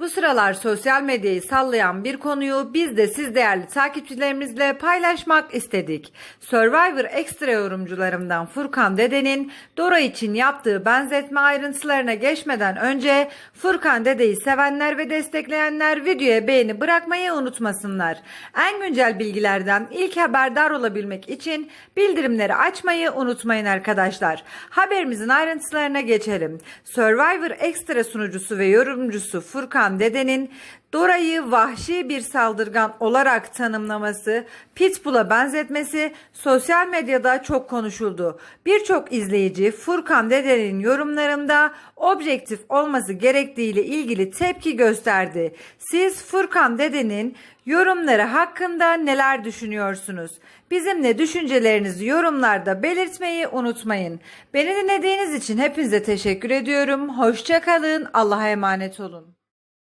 Bu sıralar sosyal medyayı sallayan bir konuyu biz de siz değerli takipçilerimizle paylaşmak istedik. Survivor ekstra yorumcularımdan Furkan Dede'nin Dora için yaptığı benzetme ayrıntılarına geçmeden önce Furkan Dede'yi sevenler ve destekleyenler videoya beğeni bırakmayı unutmasınlar. En güncel bilgilerden ilk haberdar olabilmek için bildirimleri açmayı unutmayın arkadaşlar. Haberimizin ayrıntılarına geçelim. Survivor ekstra sunucusu ve yorumcusu Furkan Dede'nin Dora'yı vahşi bir saldırgan olarak tanımlaması, Pitbull'a benzetmesi sosyal medyada çok konuşuldu. Birçok izleyici Furkan Dede'nin yorumlarında objektif olması gerektiğiyle ilgili tepki gösterdi. Siz Furkan Dede'nin yorumları hakkında neler düşünüyorsunuz? Bizimle düşüncelerinizi yorumlarda belirtmeyi unutmayın. Beni dinlediğiniz için hepinize teşekkür ediyorum. Hoşçakalın. Allah'a emanet olun.